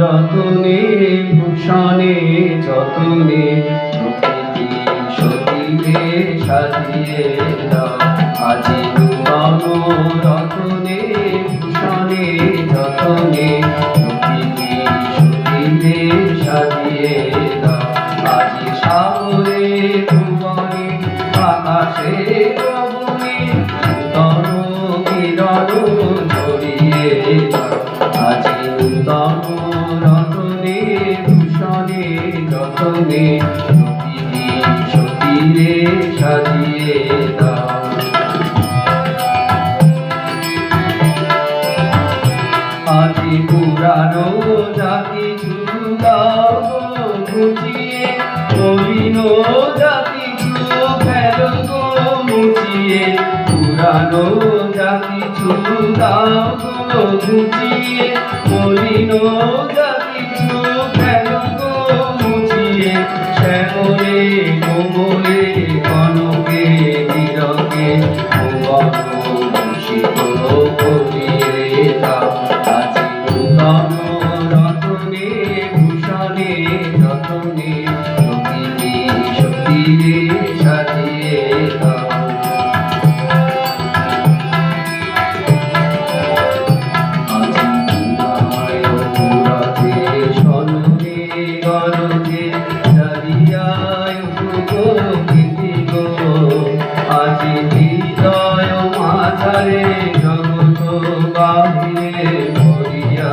রতনে ভূষণে যতনে প্রকৃতি সতীরে সাজিয়ে আজি নূতন রতনে ভূষণে যতনে প্রকৃতি সতীরে সাজিয়ে যতনে সতীরে সাজিয়ে দাও। আজি পুরানো জাতি চুদাও ঘুচিয়ে নবীন জাতি ফেল গো মুচিয়ে পুরানো জাতি চুদাও ঘুচিয়ে নবীন জাতি গো আজি হৃদয় মাঝারে জগত বাহিরে ভরিয়া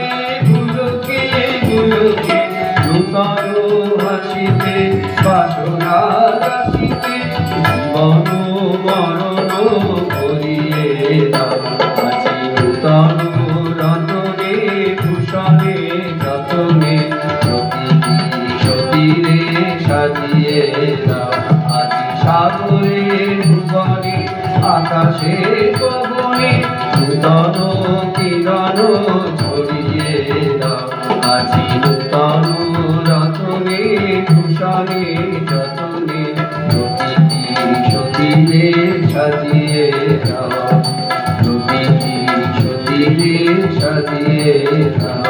নূতন হাসিতে, বাসনা রাশিতে জীবন মরণ করিয়ে দাও। আজি নূতন রতনে, ভূষণে যতনে সতীরে সাজিয়ে আজি সাগরে, ভুবনে, আকাশে, পবনে, নূতন কিরণ সাজিয়ে দাও। প্রকৃতি সতীরে সাজিয়ে দাও।